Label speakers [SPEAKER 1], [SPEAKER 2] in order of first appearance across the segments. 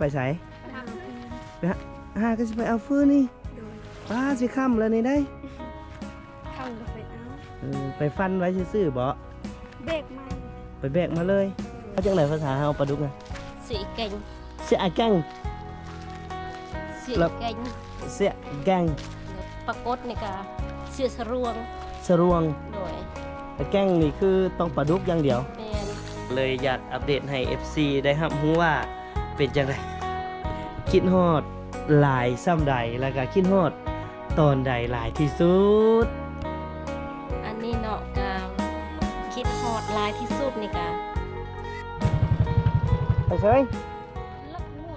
[SPEAKER 1] พาได้ไปไส
[SPEAKER 2] ทำคืน
[SPEAKER 1] ไปหาหาก็สิไปเอาฟืนนี่
[SPEAKER 2] โดย
[SPEAKER 1] ป้าสิค่ำแล้วนี่ได้
[SPEAKER 2] เข้าก็ไปเอา
[SPEAKER 1] เออไปฟันไว้ซื่อๆบ่
[SPEAKER 2] เบรกมา
[SPEAKER 1] ไปแบกมาเลยเขาจังไหนภาษาเฮาปลาดุกน่ะ
[SPEAKER 3] สีเก่ง
[SPEAKER 1] เสียแกง
[SPEAKER 3] สี
[SPEAKER 1] แล้ว
[SPEAKER 3] เก่ง
[SPEAKER 1] เสียแกง
[SPEAKER 3] ปรากฏนี่ก็เสียสรวง
[SPEAKER 1] สรวง
[SPEAKER 3] โดย
[SPEAKER 1] แต่แกงนี่คือต้องปลาดุกอย่างเดียว
[SPEAKER 3] แมน
[SPEAKER 1] เลยอยากอัปเดตให้ FC ได้รับรู้ว่า เป็นจังไดคิดฮอดหลายซ้ำใดแล้วก็คิดฮอดตอนใดหลายที่สุด
[SPEAKER 3] อันนี้เนาะกาคิดฮอดหลายที่สุดนี่กา
[SPEAKER 1] ไปเฉย
[SPEAKER 3] ลักหัว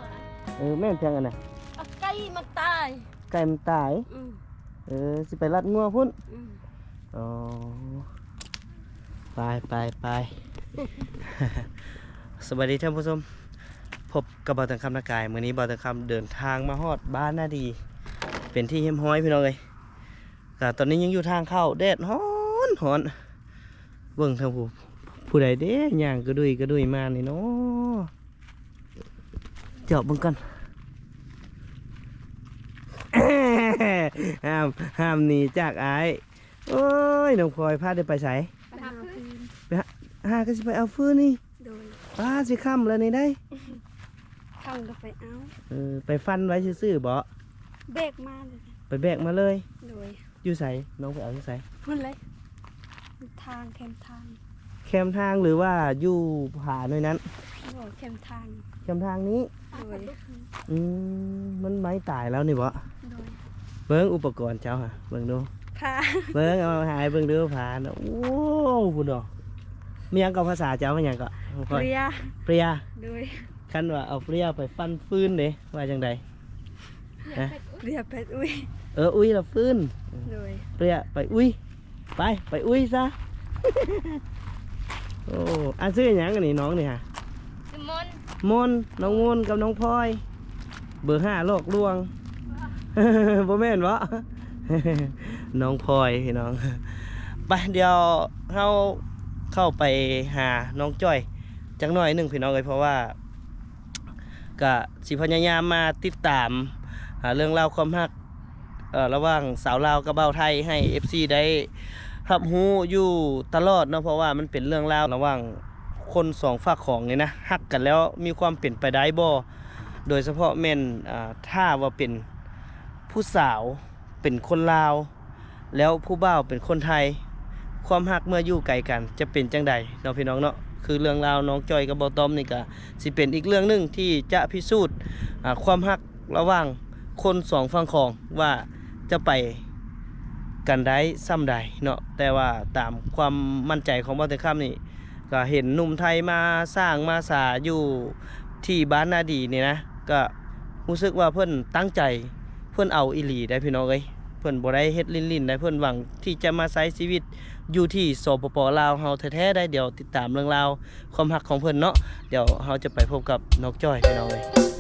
[SPEAKER 1] เออแม่นเพียงอันน่ะ
[SPEAKER 3] เอาไก่มาตาย
[SPEAKER 1] ไก่มันตาย
[SPEAKER 3] อืม
[SPEAKER 1] เออสิไปรัดงัวพุ่น
[SPEAKER 3] อืม
[SPEAKER 1] อ๋อไปไปไป สวัสดีท่านผู้ชม พบกับบ่าวตังคำนากายมื้อนี้บ่าวตังคำเดินทางมาฮอดบ้านนาดี เป็นที่เฮียมห้อยพี่น้องเอ้ยก็ตอนนี้ยังอยู่ทางเข้าแดดฮ้อนฮ้อนเบิ่งทางผู้ผู้ใดเด้ย่างกระดุยกระดุยมานี่เนาะเจาะเบิ่งกันห้ามห้ามหนีจากอายโอ้ยน้องพลอยพาได้ไปไส
[SPEAKER 2] ทำคืน
[SPEAKER 1] หาก็สิไปเอาฟืนนี่
[SPEAKER 2] โดย
[SPEAKER 1] ป้าสิค่ำแล้วนี่ได้
[SPEAKER 2] เข้าก็ไปเอา
[SPEAKER 1] เออไปฟันไว้ซื่อๆบ่
[SPEAKER 2] เบรกมาเลย
[SPEAKER 1] ไปแบกมาเลย
[SPEAKER 2] โดย
[SPEAKER 1] อยู่ไสน้องไปเอาอยู่ไส
[SPEAKER 2] พุ่นเลย ทางแคมทาง
[SPEAKER 1] แคมทางหรือว่าอยู่ผาหน่อยนั้น
[SPEAKER 2] โดยแคมทาง
[SPEAKER 1] แคมทางนี้
[SPEAKER 2] โดย
[SPEAKER 1] อืมมันไม้ตายแล้วนี่บ่
[SPEAKER 2] โดย
[SPEAKER 1] เบิ่งอุปกรณ์เจ้าฮะเบิ่งดู
[SPEAKER 2] พา
[SPEAKER 1] เบิ่งเอาหายเบิ่งดูผาเนาะโอ้พุ่นดอกมีหยังกับภาษาเจ้าว่าหยังก็น้องพลอย
[SPEAKER 2] เรีย
[SPEAKER 1] เปรีย
[SPEAKER 2] โดย
[SPEAKER 1] คันว่าเอาเปรียไปฟันฟืนเด้ว่าจังใดฮะ
[SPEAKER 2] เรียเป็ดอุ้ย
[SPEAKER 1] เอออุ้ยละฟืน
[SPEAKER 2] โดย
[SPEAKER 1] เปรียไปอุ้ยไปไปอุ้ยซะ โอ้อาซื้อหยังกันนี่น้องนี่ฮะ
[SPEAKER 3] สมน
[SPEAKER 1] มนน้องมนกับน้องพลอย เบอร์ห้าโลกลวงบ่แม่นวะ น้องพลอยพี่น้องไปเดี๋ยวเราเข้าไปหาน้องจ้อย จักหน่อยหนึ่งพี่น้องเลยเพราะว่า ก็สิพยายามมาติดตามเรื่องราวความรักระหว่างสาวลาวกับเบาไทยให้ FC ได้รับรู้อยู่ตลอดเนาะเพราะว่ามันเป็นเรื่องราวระหว่างคนสองฝากของเนี่ยนะฮักกันแล้วมีความเปลี่ยนไปได้บ่โดยเฉพาะแม่นอ่าถ้าว่าเป็นผู้สาวเป็นคนลาว แล้วผู้บ่าวเป็นคนไทย ความฮักเมื่ออยู่ไกลกันจะเป็นจังใดเนาะพี่น้องเนาะ คือเรื่องราวน้องจอยกับบอตอมนี่ก็สิเป็นอีกเรื่องหนึ่งที่จะพิสูจน์ความฮักระหว่างคนสองฝั่งของว่าจะไปกันได้ซ้ำใดเนาะแต่ว่าตามความมั่นใจของบอตข้ามนี่ก็เห็นหนุ่มไทยมาสร้างมาสาอยู่ที่บ้านนาดีนี่นะก็รู้สึกว่าเพิ่อนตั้งใจเพิ่อนเอาอีหลีได้พี่น้องเอ้ยเพิ่อนบ่ได้เฮ็ดลิ้นๆได้เพิ่อนหวังที่จะมาใช้ชีวิต อยู่ที่สปปลาวเฮาแท้ๆได้เดี๋ยวติดตามเรื่องราวความหักของเพิ่นเนาะเดี๋ยวเฮาจะไปพบกับนกจ้อยพี่น้องเลย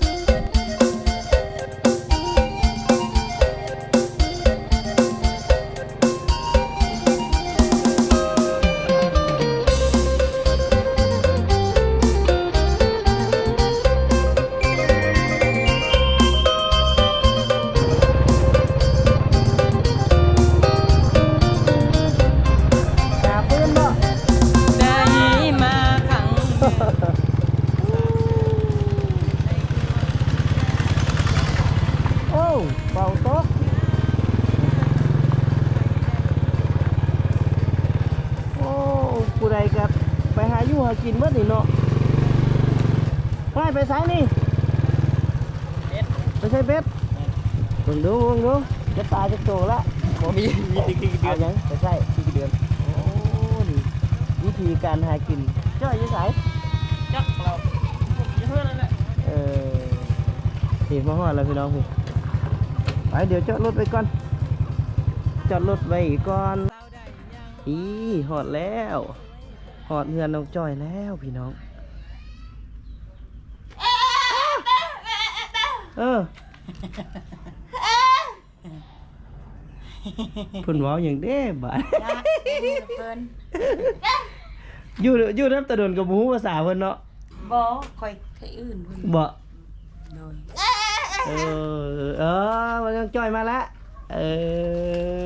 [SPEAKER 1] ารหากินจ้อยอยี่ไส
[SPEAKER 4] จักเราเพื่อนนั่นแหละ
[SPEAKER 1] เออนี่มาฮอดแล้วพี่น้องพี่ไปเดี๋ยวจอดรถไปก่อนจอดรถไว้ก่อนอีหอดแล้วหอดเงินน้องจ้อยแล้วพี่น้อง เออเพุ่นเว้าอย่างเด้บาด
[SPEAKER 3] เพิ่น
[SPEAKER 1] อยู่อยู่น้ำตะดนกับหมูภาษาเพิ่นเนาะ
[SPEAKER 3] บ่ค่อยเคยอื่นเพิ่น
[SPEAKER 1] บ่ออเออมันยังจ้อยมาแล้วเอ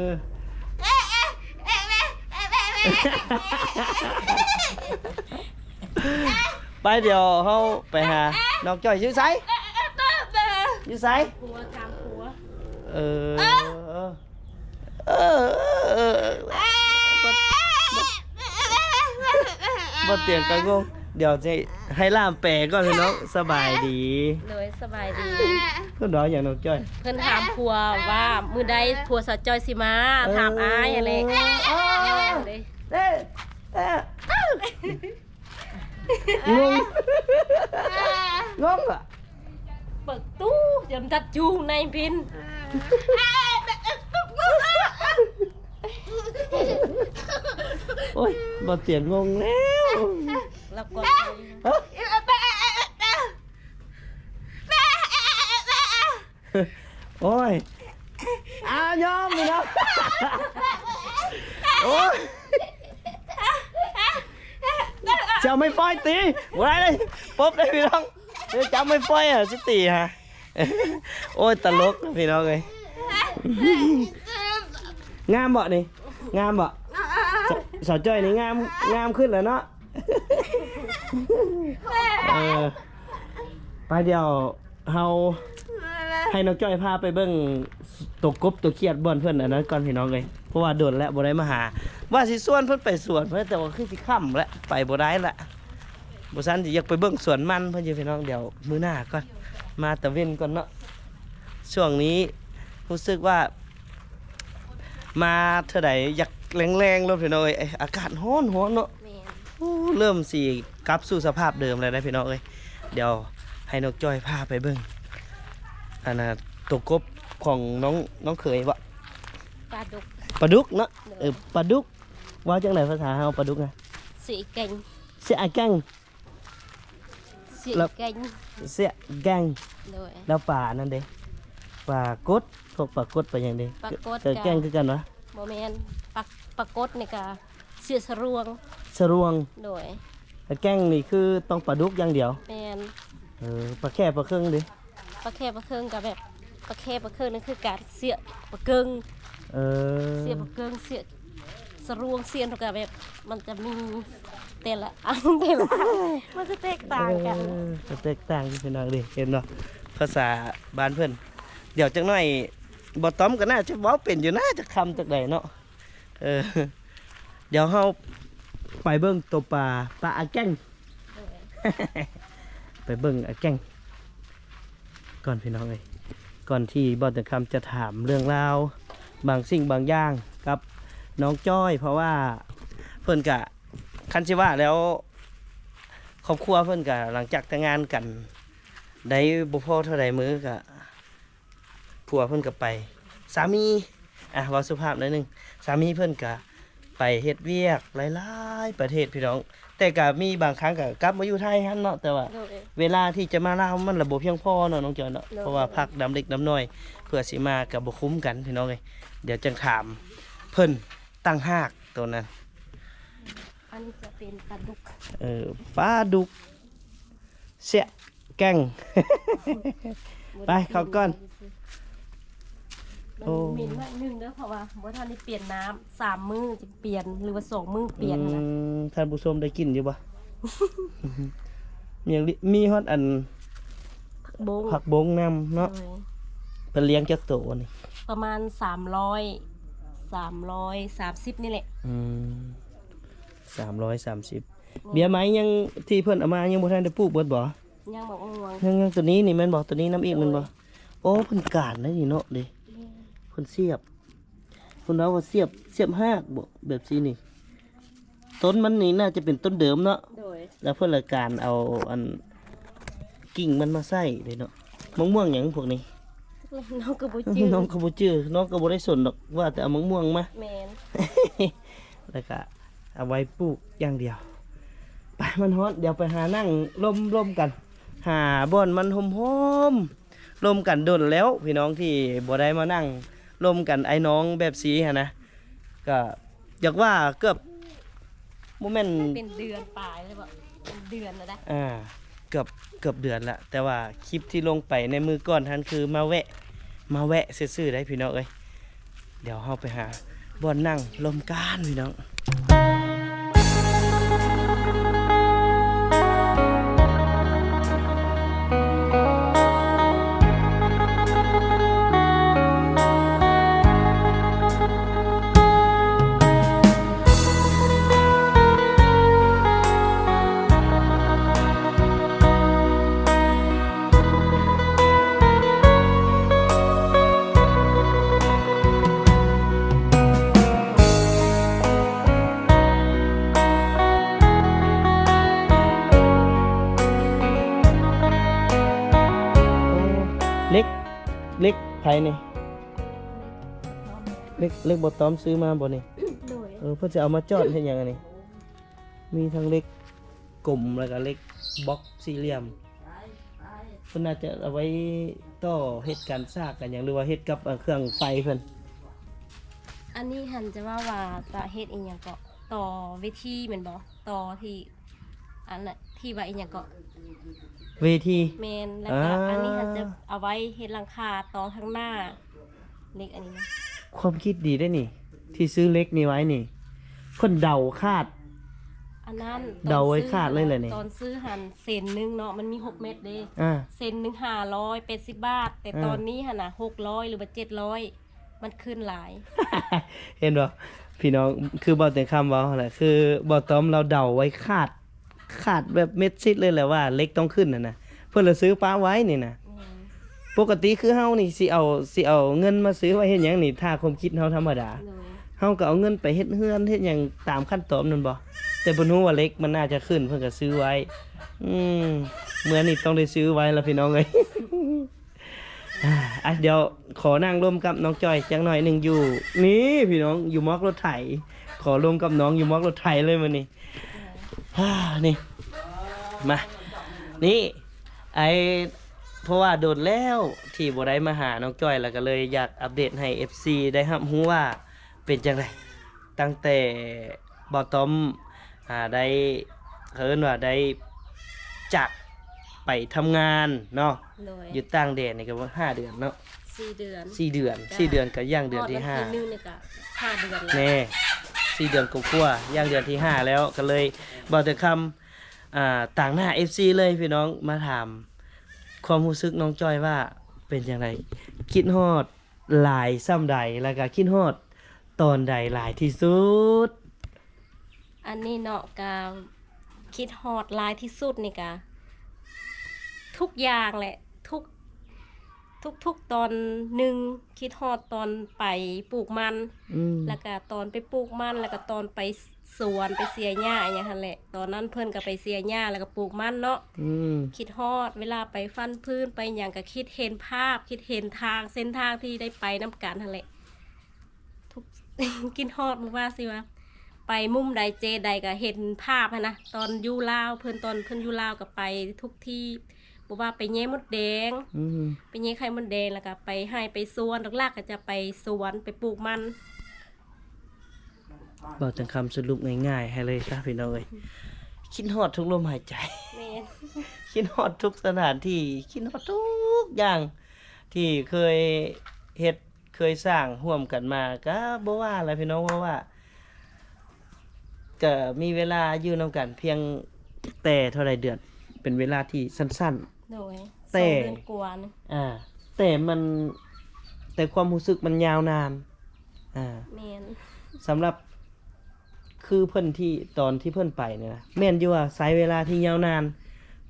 [SPEAKER 1] อไปเดี๋ยวเขาไปหาน้องจ้อยอยื้อไสอยื้อไส
[SPEAKER 3] หัวตามหัว
[SPEAKER 1] เออเออเออ บ่เตียงกันงง เดี๋ยวจะให้ล่ามแปลก่อนพี่น้องสบายดี
[SPEAKER 3] เลยสบายดี
[SPEAKER 1] เพื่อนน้อยอย่างน้องจ้อย
[SPEAKER 3] เพิ่นถามผัวว่ามือใดผัวสาวจอยสิมาถามอายอะไร
[SPEAKER 1] เออ
[SPEAKER 3] เลย
[SPEAKER 1] เอ๊ะเอ๊ะงงงงอะ
[SPEAKER 3] เปิดตู้จนตัดจูในพิน
[SPEAKER 1] โอ้ยบ่เตียงงงแล้ว
[SPEAKER 3] แล้วก็
[SPEAKER 1] ฮะโอ้ยอายอมเลยนะโอ้ยจะไม่ฟอยตีไว้เลยป๊บเลยพี่น้องเดี๋ยวจะไม่ฟอยอะสิตีฮะโอ้ยตลกนะพี่น้องเลยงามบ่นี่ งามบ่สสาวจ้อยนี่งาม งามขึ้นแล้วเนาะ เออ ไปเดี๋ยวเฮาให้น้องจ้อยพาไปเบิ่งตัวกบตัวเครียดบ่อนเพิ่นอันนั้นก่อนพี่น้องเลยเพราะว่าโดนแล้วบ่ได้มาหา ว่าสิส่วนเพิ่นไปสวนเพิ่นแต่ว่าคือสิค่ำแล้วไปบ่ได้ละบ่ซันสิอยากไปเบิ่งสวนมันเพิ่นอยู่พี่น้องเดี๋ยวมื้อหน้าก่อน มาตะเว้นก่อนเนาะช่วงนี้รู้สึกว่า มาเท่าใดอยากแรงๆแล้วพี่น้องเอ้ยไอ้อากาศร้อนร้อนเนาะ
[SPEAKER 3] แม่น
[SPEAKER 1] โอ้เริ่มสิกลับสู่สภาพเดิมแล้วนะพี่น้องเอ้ยเดี๋ยวให้นกจ้อยพาไปเบิ่งอันน่ะตัวกบของน้องน้องเขยวะ
[SPEAKER 3] ปลาดุก
[SPEAKER 1] ปลาดุกเนาะเออปลาดุกว่าจังไหนภาษาเฮาปลาดุกอะ
[SPEAKER 3] สีเก่ง
[SPEAKER 1] เสียแกง
[SPEAKER 3] สี
[SPEAKER 1] แล้ว
[SPEAKER 3] เก่ง
[SPEAKER 1] เสียแกง
[SPEAKER 3] เลย
[SPEAKER 1] แล้วป่านั่นเด้ ปลากดพวกปลากดไปอย่างเด้
[SPEAKER 3] ปลากด
[SPEAKER 1] เกิดแกงคือกันวะ
[SPEAKER 3] โมเมนปลาปลากดนี่ก็เสียสรวง
[SPEAKER 1] สรวง
[SPEAKER 3] โดย
[SPEAKER 1] แล้วแกงนี่คือต้องปลาดุกอย่างเดียว
[SPEAKER 3] แมน
[SPEAKER 1] เออปลาแค่ปลาเครื่องเด้
[SPEAKER 3] ปลาแค่ปลาเคืองกับแบบปลาแค่ปลาเคืองนั่นคือการเสียปลาเกิง
[SPEAKER 1] เออ
[SPEAKER 3] เสียปลาเกิงเสียสรวงเสียนกับแบบมันจะมีแต่ละอันแต่ละอันมันจะแตกต่างกัน
[SPEAKER 1] เออจะแตกต่างกันพี่น้องดิเห็นเนาะภาษาบ้านเพื่อน เดี๋ยวจังหน่อยบอต้อมก็น่าจะเว้าเป็นอยู่น่าจะคำจากใดเนาะเออเดี๋ยวเฮาไปเบิ่งตัวปลาปลาอาแก้งไปเบิ่งอาแก้งก่อนพี่น้องเลยก่อนที่บอตคำจะถามเรื่องราวบางสิ่งบางอย่างกับน้องจ้อย เพราะว่าเพิ่อนกะคันชิว่าแล้วครอบครัวเพิ่นก็หลังจากแต่งงานกัน ได้บ่พอเท่าใดมื้อก็ ผัวเพิ่นก็ไปสามีอะเว้าสุภาพหน่อยหนึงสามีเพิ่นก็ไปเฮ็ดเวียกหลายๆประเทศพี่น้อง แต่ก็มีบางครั้งก็กลับมาอยู่ไทยหั่นเนาะแต่ว่า
[SPEAKER 3] โดย
[SPEAKER 1] เวลาที่จะมาลาวมันระบบเพียงพอเนาะน้องจอยเนาะ
[SPEAKER 3] เนาะ
[SPEAKER 1] เพราะว่าพักดำเล็กดำน้อย เพื่อสิมากับบ่คุ้มกันพี่น้องเอ้ยเดี๋ยวจังถามเพิ่นตั้งหากตัวนั้น
[SPEAKER 3] อันนี้จะเป็นปลาดุก
[SPEAKER 1] เออปลาดุกเสียแกงไปเข้าก่อน โอ้
[SPEAKER 3] มันมีนิดนึงเด้อเพราะว่าบ่ทันได้เปลี่ยนน้ำสามมื้อจะเปลี่ยนหรือว่าสองมื้อเปลี่ยนนะ
[SPEAKER 1] อืมท่านผู้ชมได้กินอยู่ปะมีอย่างลิมีฮอดอัน
[SPEAKER 3] โบง
[SPEAKER 1] ผักบงนำเนาะ
[SPEAKER 3] โดย
[SPEAKER 1] เป็นเลี้ยงจักโตนี่
[SPEAKER 3] ประมาณสามร้อยสามร้อยสามสิบนี่แหละ
[SPEAKER 1] อืมสามร้อยสามสิบเบียร์ไหมยังที่เพิ่นเอามายังบ่ทันได้ปลูกเบิดบ่
[SPEAKER 3] ย่างบอกง่วง
[SPEAKER 1] ยังยังตัวนี้นี่แม่นบ่ตัวนี้น้ำอีกแม่นบ่ โอ้เพิ่นกาดนะนี่เนาะเด้ เพิ่นเสียบเพิ่นเอาว่าเสียบเสียบหากบ่แบบนี้นี่ ต้นมันนี่น่าจะเป็นต้นเดิมเนาะ
[SPEAKER 3] โดย
[SPEAKER 1] แล้วเพื่อละการเอาอันกิ่งมันมาใส่เลยเนาะมะม่วงอย่างพวกนี้
[SPEAKER 3] น้องกระบุจือ
[SPEAKER 1] น้องก็บ่จื้อน้องก็บ่ได้สนดอกว่าแต่เอามะม่วงมา
[SPEAKER 3] แมน
[SPEAKER 1] แล้วก็เอาไว้ปลูกอย่างเดียว ไปมันฮอตเดี๋ยวไปหานั่งร่มร่มกัน หาบ่อนมันหอมหอมๆร่มกันโดนแล้ว พี่น้องที่บ่ได้มานั่ง ร่มกันไอ้น้องแบบสีฮะนะก็อยากว่าเกือบโมเมนต์
[SPEAKER 3] เป็นเดือนปลายเลยบอกเป็นเดือนนะได้
[SPEAKER 1] อ่ากือบเกือบเดือนละแต่ว่าคลิปที่ลงไปในมือก่อนท่านคือมาแวะ มาแวะซื่อๆได้พี่น้องเอ้ยเดี๋ยวเฮาไปหาบ่อนนั่งลมการพี่น้อง ไผนี่เล็กเล็กบ่ตอมซื้อมาบ่นี่
[SPEAKER 3] โดย
[SPEAKER 1] เออเพื่อจะเอามาจอดเห็นยังไงนี่มีทั้งเล็กกลมแล้วก็เล็กบล็อกสี่เหลี่ยมเพิ่นน่าจะเอาไว้ต่อเฮ็ดการซากกันอย่างหรือว่าเฮ็ดกับเอ่อเครื่องไฟเพิ่น
[SPEAKER 3] อันนี้หันจะว่าว่าตาเฮ็ดอีหยังก็ต่อเวทีแม่นบ่ต่อที่อันน่ะที่ว่าอีหยังก็
[SPEAKER 1] เวที
[SPEAKER 3] แมนแล้วก็
[SPEAKER 1] อ่า
[SPEAKER 3] อันนี้หันจะเอาไว้เฮ็ดหลังคาต่อทั้งหน้าเล็กอันนี้นะ
[SPEAKER 1] ความคิดดีได้นี่ ที่ซื้อเล็กนี่ไว้นี่เพิ่นเดาคาด
[SPEAKER 3] อันนั้น
[SPEAKER 1] เดาไว้คาดเลยเหรอนี่
[SPEAKER 3] ตอนซื้อหันเซนหนึงเนาะมันมีหกเม็ดเด้
[SPEAKER 1] อ่า
[SPEAKER 3] เซนหนึ่งห้าร้อยเป็ดสิบบาท แต่
[SPEAKER 1] อ่า
[SPEAKER 3] ตอนนี้หันน่ะหกร้อยหรือว่าเจ็ดร้อยมันขึ้นหลาย
[SPEAKER 1] เห็นบ่พี่น้องคือบ่แต่คำเว้าหั่นแหละคือบ่ตอมเราเดาไว้คาด คาดแบบเม็ดชิดเลยแหละว่าเล็กต้องขึ้นน่ะนะเพิ่นเลยซื้อป้าไว้นี่นะ
[SPEAKER 3] แม่น
[SPEAKER 1] ปกติคือเฮานี่สิเอาสิเอาเงินมาซื้อไว้เฮ็ดหยังนี่ถ้าความคิดเฮาธรรมดา
[SPEAKER 3] เลย
[SPEAKER 1] เฮาก็เอาเงินไปเฮ็ดเฮือนเฮ็ดหยังตามขั้นตอนนั่นบ่แต่บ่รู้ว่าเล็กมันน่าจะขึ้นเพิ่นก็ซื้อไว้ อืมเหมือนนี่ต้องได้ซื้อไว้แล้วพี่น้องเอ้ยอ่าอะเดี๋ยวขอนั่งร่วมกับน้องจอยจังหน่อยหนึงอยู่ นี่พี่น้องอยู่มอกรถไถขอร่วมกับน้องอยู่มอกรถไถเลยมื้อนี้ฮ่า นี่ มา นี่ ไอเพราะว่าโดนแล้วที่บ่ได้มาหาน้องจ้อยแล้วก็เลยอยากอัปเดตให้ FC ได้รับรู้ว่าเป็นจังไดตั้งแต่บ่ต้อมอ่าได้เคินว่าได้จากไปทำงานเนาะ
[SPEAKER 3] เลย
[SPEAKER 1] อยู่ต่างแดนนี่ก็ว่าห้าเดือนเนาะ
[SPEAKER 3] สี่เดือน
[SPEAKER 1] สี่เดือนสี่เดือนก็ย่างเดือนที่
[SPEAKER 3] ท
[SPEAKER 1] ห้า
[SPEAKER 3] ดวันนึงเนี่ยก็ห้าเดือนแล้ว
[SPEAKER 1] แน่ สี่เดือนกว่าๆย่างเดือนที่ห้าแล้วก็เลยบอกแต่คำต่างหน้า FC เลยพี่น้องมาถาม ความรู้สึกน้องจอยว่าเป็นอย่างไรคิดฮอดหลายซ้ำใดแล้วก็คิดฮอดตอนใดหลายที่สุด
[SPEAKER 3] อันนี้เนาะกาคิดฮอดหลายที่สุดนี่กะทุกอย่างแหละ ทุกทุกทุกตอนหนึ่งคิดฮอดตอนไปปลูกมัน
[SPEAKER 1] อืม
[SPEAKER 3] แล้วก็ตอนไปปลูกมันแล้วก็ตอนไปสวนไปเสียหญ้าอย่างนั้นแหละตอนนั้นเพื่อนก็ไปเสียหญ้าแล้วก็ปลูกมันเนาะ
[SPEAKER 1] อืม
[SPEAKER 3] คิดฮอด เวลาไปฟันพื้นไปอย่างก็คิดเห็นภาพ คิดเห็นทางเส้นทางที่ได้ไปน้ำกันนั่นแหละทุกคิดฮอดมึงว่าสิวะไปมุมใดเจใดก็เห็นภาพหั้นนะตอนอยูลาวเพื่อนตอนเพื่อนอยูลาวก็ไปทุกที่ บอกว่าไปแย่มดแดง
[SPEAKER 1] อืม
[SPEAKER 3] ไปแย่ไข่มดแดงแล้วก็ไปให้ไปสวนหลักๆก็จะไปสวนไปปลูกมัน
[SPEAKER 1] บอกจังคำสรุปง่ายๆ ให้เลยซะพี่น้องเอ้ยคิดฮอดทุกลมหายใจ
[SPEAKER 3] แม่น
[SPEAKER 1] คิดฮอดทุกสถานที่ คิดฮอดทุกอย่างที่เคยเฮ็ดเคยสร้างร่วมกันมาก็บ่ว่าอะไรพี่น้องเพราะว่าก็มีเวลาอยู่นํกันเพียงแต่เท่าไรเดือน เป็นเวลาที่สั้น
[SPEAKER 3] โดย
[SPEAKER 1] แต่
[SPEAKER 3] สองเดือนกว่านึง
[SPEAKER 1] ๆอ่า แต่มันแต่ความรู้สึกมันยาวนาน อ่า
[SPEAKER 3] แม่น
[SPEAKER 1] สำหรับคือเพิ่นที่ตอนที่เพิ่นไปเนี่ยนะแม่นอยู่ว่าสายเวลาที่ยาวนาน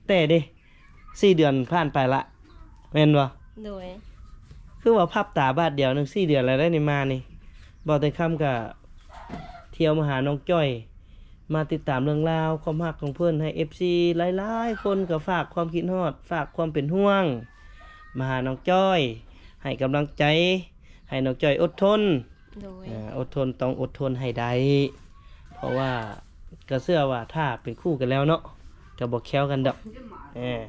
[SPEAKER 1] แต่เด้สี่เดือนผ่านไปละแม่นบ่
[SPEAKER 3] โดย
[SPEAKER 1] คือว่าพับตาบาดเดียวหนึงสี่เดือนแล้วได้นี่มานี่บอกแต่คำกับเที่ยวมาหาน้องจ้อย มาติดตามเรื่องราวความรักของเพื่อนให้ FC หลายๆ คนก็ฝากความคิดฮอด ฝากความเป็นห่วง มาหาน้องจ้อย ให้กำลังใจ ให้น้องจ้อยอดทน
[SPEAKER 3] โดย
[SPEAKER 1] อ่าอดทนต้องอดทนให้ได้ เพราะว่าก็เชื่อว่าถ้าเป็นคู่กันแล้วเนาะก็บอกแค้วกันดอกเออ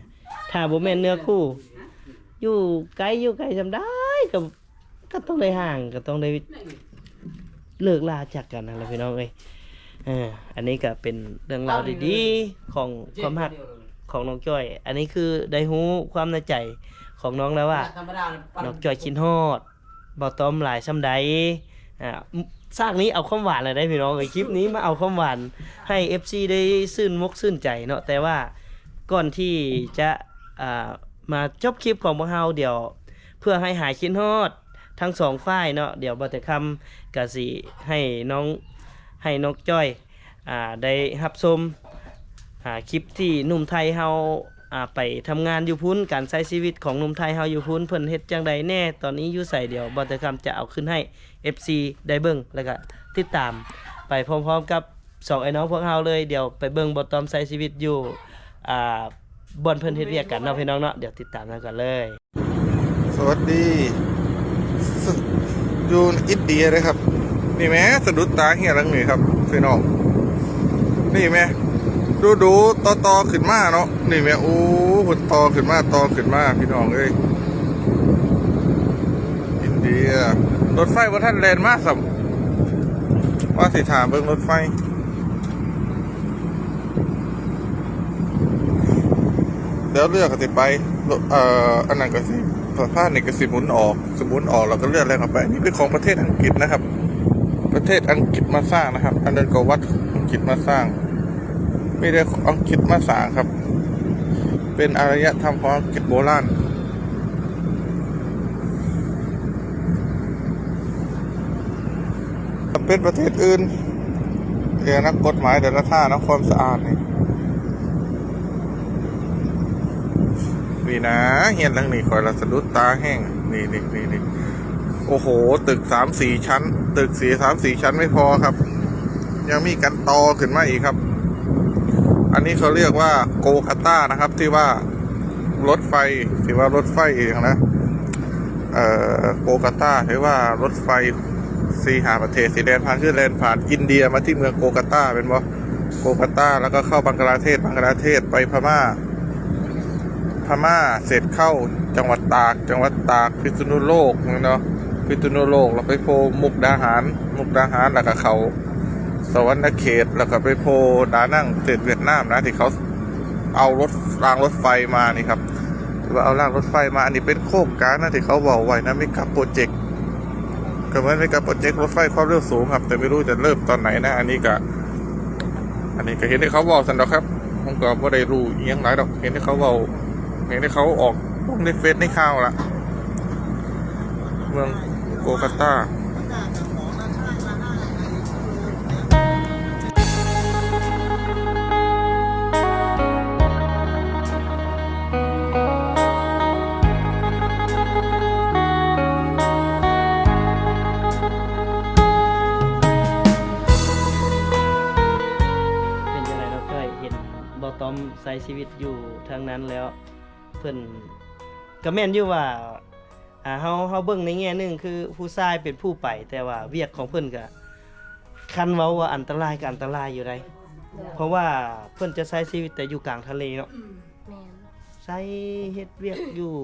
[SPEAKER 1] ถ้าบ่แม่นเนื้อคู่ อยู่ไกลอยู่ไกลจำได้ก็ก็ต้องได้ห่างก็ต้องได้เลิกลาจากกันนะพี่น้องเอ้ย เอออันนี้ก็เป็นเรื่องราวดีๆของความหักของของน้องจ้อย อันนี้คือได้ฮู้ความในใจของน้องแล้วว่า
[SPEAKER 4] ธรรมดา
[SPEAKER 1] น้องจ้อยกินฮอดบ่ต้อมหลายซำใดอ่าสร้างนี้เอาความหวานเลยได้พี่น้องไอ้คลิปนี้มาเอาความหวานให้ FC ได้ซื่นมกซื่นใจเนาะแต่ว่าก่อนที่จะอ่ามาจบคลิปของพวกเฮาเดี๋ยว เพื่อให้หายคิดฮอดทั้งสองฝ่ายเนาะเดี๋ยวบ่แต่คำกะสิให้น้อง ให้น้องจ้อยอ่าได้รับชมอ่าคลิปที่หนุ่มไทยเฮาอ่าไปทำงานอยู่พุ้นการใช้ชีวิตของหนุ่มไทยเฮาอยู่พุ้นเพิ่นเฮ็ดจังใดแน่ ตอนนี้อยู่ใส่เดี๋ยวบ่แต่คำจะเอาขึ้นให้ FC ได้เบิ่งแล้วก็ติดตามไปพร้อมๆกับสองไอ้น้องพวกเฮาเลยเดี๋ยวไปเบิ่งบ่ตอมใช้ชีวิตอยู่อ่าบอนเพิ่นเฮ็ดเวียกกันเนาะพี่น้องเนาะเดี๋ยวติดตามกันก่อนเลย
[SPEAKER 5] สวัสดี อยู่อินเดียเลยครับ นี่แม่สะดุดตาเฮียหลังนี่ครับพี่น้องนี่แม่ดูดูต่อต่อขึ้นมาเนาะนี่แม่โอ้ผลต่อขึ้นมาต่อขึ้นมาพี่น้องเอ้ยอินเดียรถไฟว่าท่านแลนมากสัมว่าสิถามเบิ่งรถไฟเดี๋ยวเลือกกันสิไปเอ่ออันนั้นก็สิสภาพนี่ก็สิหมุนออกสมุนออกเราก็เลือกอะไรเข้าไป นี่เป็นของประเทศอังกฤษนะครับ ประเทศอังกฤษมาสร้างนะครับ อันนั้นก็วัดอังกฤษมาสร้าง ไม่ได้อังกฤษมาสร้างครับ เป็นอารยธรรมของอังกฤษโบราณเป็นประเทศอื่นเรียนนักกฎหมายแต่ละท่านะความสะอาดนี่นี่นะเฮียนหลังนี่คอยละสะดุดตาแห้งนี่นี่นี่นี่ โอ้โห ตึกสามสี่ชั้น ตึกสี่สามสี่ชั้นไม่พอครับ ยังมีกันตอขึ้นมาอีกครับ อันนี้เขาเรียกว่าโกคาต้านะครับ ที่ว่ารถไฟที่ว่ารถไฟเองนะเอ่อโกคาต้าที่ว่ารถไฟสีหาประเทศสีแดนผ่านคือแลนผ่านอินเดียมาที่เมืองโกคาต้าเป็นบ่โกคาต้าแล้วก็เข้าบังกลาเทศบังกลาเทศไปพม่า พม่าเสร็จเข้าจังหวัดตาก จังหวัดตากพิษณุโลกเนาะ พิษณุโลกแล้วไปโพมุกดาหาร มุกดาหารแล้วก็เขา สวรรณเขตแล้วก็ไปโพดานั่งเสร็จเวียดนามนะที่เขาเอารถรางรถไฟมานี่ครับหรือว่าเอารางรถไฟมาอันนี้เป็นโครงการนะที่เขาบอกไว้นะไม่กับโปรเจกต์ก็เหมือนไม่กับโปรเจกต์รถไฟความเร็วสูงครับ แต่ไม่รู้จะเริ่มตอนไหนนะ อันนี้ก็อันนี้ก็เห็นที่เขาบอกสันดอกครับผมก็ไม่ได้รู้อิหยังหลายดอกเห็นที่เขาบอกเห็นที่เขาออกลงในเฟซในข่าวละเมืองโกกัตา
[SPEAKER 1] เป็นยังไงเราก็เห็นบอตอมใช้ชีวิตอยู่ทางนั้นแล้ว เพิ่นก็แม่นอยู่ว่า อ่าเฮาเฮาเบิ่งในแง่หนึงคือผู้ชายเป็นผู้ไป แต่ว่าเวียกของเพิ่นก็คันเว้าว่าอันตรายก็อันตรายอยู่ได้เพราะว่าเพิ่นจะใช้ชีวิตแต่อยู่กลางทะเลเนาะ
[SPEAKER 3] แม่น
[SPEAKER 1] ใช้เฮ็ดเวียกอยู่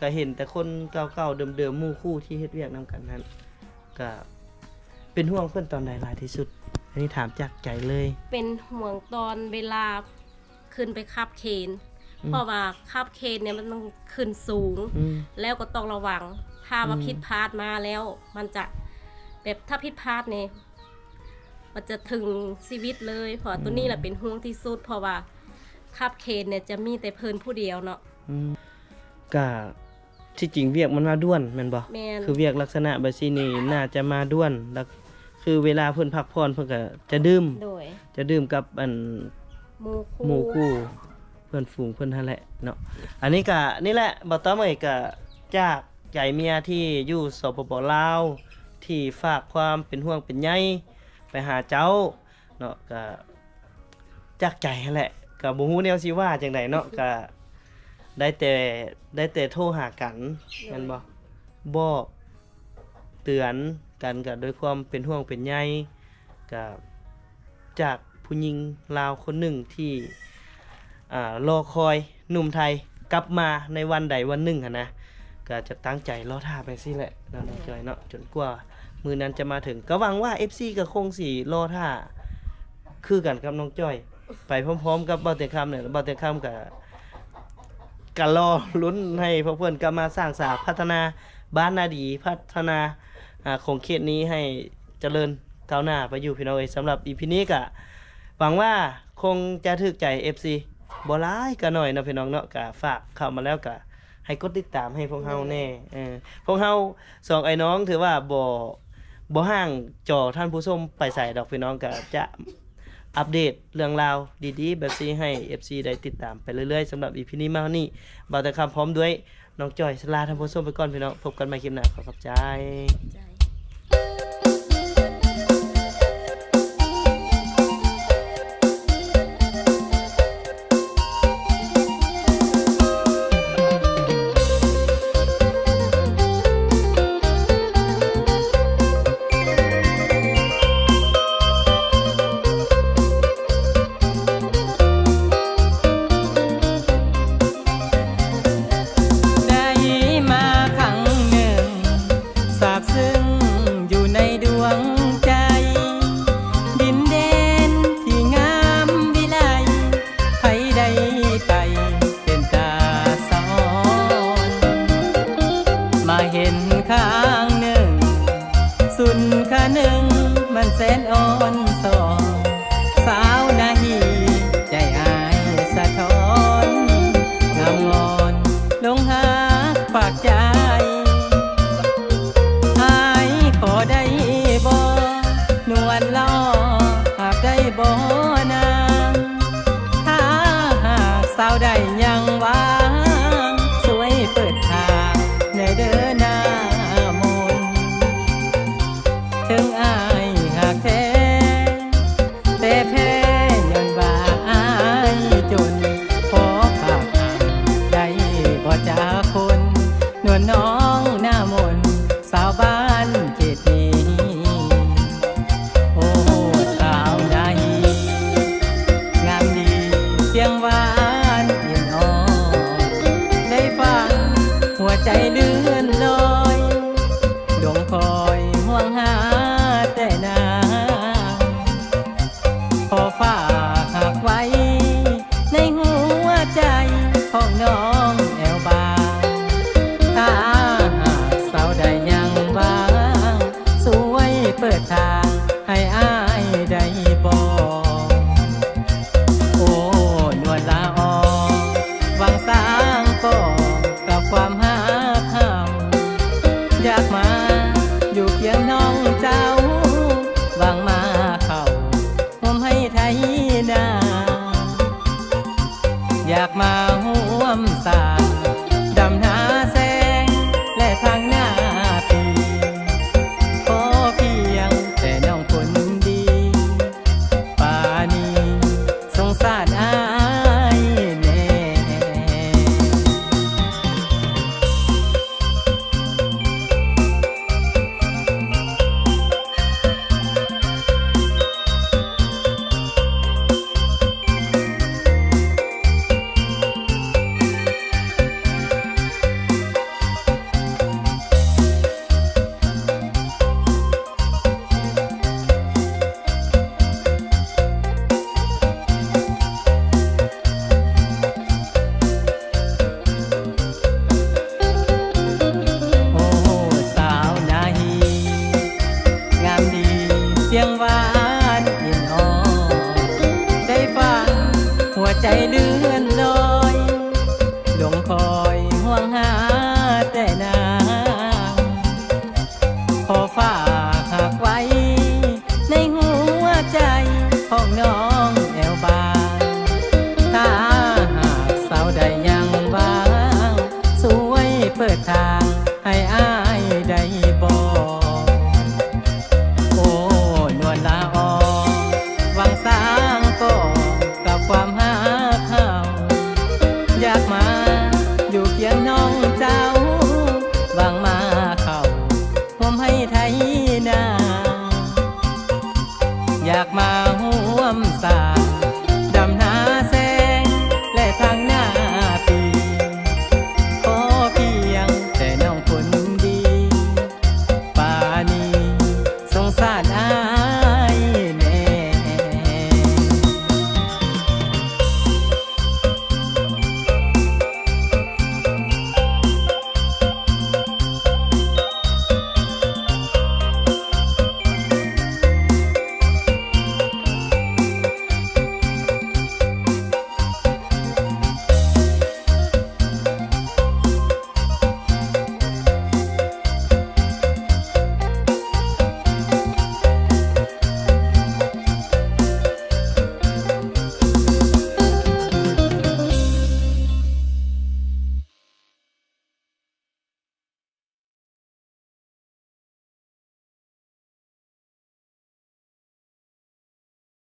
[SPEAKER 1] ก็เห็นแต่คนเก่าๆเดิมๆหมู่คู่ที่เฮ็ดเวียกนํกันนั้นก็เป็นห่วงเพิ่นตอนใดหลายที่สุด อันนี้ถามจากใจเลย
[SPEAKER 3] เป็นห่วงตอนเวลาขึ้นไปขับเคน
[SPEAKER 1] อืม
[SPEAKER 3] เพราะว่าขับเคนเนี่ยมันต้องขึ้นสูง
[SPEAKER 1] อืม
[SPEAKER 3] แล้วก็ต้องระวัง ถ้าว่า
[SPEAKER 1] อืม
[SPEAKER 3] ผิดพลาดมาแล้ว มันจะแบบถ้าผิดพลาดเนี่ยมันจะถึงชีวิตเลยเพราะตัวนี้แหละเป็นห่วงที่สุด เพราะว่าขับเคนเนี่ยจะมีแต่เพิ่นผู้เดียวเนาะ
[SPEAKER 1] อืมก็ที่จริงเวียกมันมาด้วนแม่นบ่
[SPEAKER 3] แม่น
[SPEAKER 1] คือเวียกลักษณะแบบนี้นี่น่าจะมาด้วนแล้วคือเวลาเพิ่นพักผ่อนเพิ่นก็จะดื่ม
[SPEAKER 3] โดย
[SPEAKER 1] จะดื่มกับอัน
[SPEAKER 3] หมู่คู่
[SPEAKER 1] หมู่คู่ เพื่อนฝูงเพิ่นนั่นแหละเนาะอันนี้ก็นี่แหละบ่ต้อมเอ้ยก็จากใจเมียที่อยู่สปปลาวที่ฝากความเป็นห่วงเป็นใยไปหาเจ้าเนาะก็จากใจนั่นแหละก็บ่ฮู้แนวสิว่าจังไดเนาะก็ได้แต่ได้แต่โทรหากันแม่นบ่บอกเตือนกันก็ด้วยความเป็นห่วงเป็นใยก็จากผู้หญิงลาวคนหนึ่งที่ รอคอยหนุ่มไทยกลับมาในวันใดวันหนึ่งอะนะก็จะตั้งใจรอท่าไปสิแหละนาะน้องจอยเนาะจนกว่ามือนั้นจะมาถึงก็หวังว่า FC กับคงสี่รอท่าคือกันกับน้องจ้อย ไปพร้อมๆกับเบาเตยงคำเนี่ยเบาเตยงคำกับ
[SPEAKER 6] กันรอลุ้นให้เพื่อนๆกลับมาสร้างสาพัฒนาบ้านนาดีพัฒนาของเขตนี้ให้เจริญเท่าวหน้าไปอยู่พี่น้องเอยสำหรับอีพีนี้กะหวังว่าคงจะถึกใจ FC บ่ร้ายก็หน่อยเนาะพี่น้องเนาะก็ฝากเข้ามาแล้วก็ให้กดติดตามให้พวกเฮาแน่เออพวกเฮาสองไอ้น้องถือว่าบ่บ่ห่างจอท่านผู้ชมไปใส่ดอกพี่น้องก็จะอัปเดตเรื่องราวดีๆ แบบซีให้เอฟซีได้ติดตามไปเรื่อยๆสำหรับอีพีนี้มาเท่นี้บ่าวแต่คำพร้อมด้วยน้องจอยสลาท่านผู้ชมไปก่อนพี่น้องพบกันใหม่คลิปหน้าขอขอบใจ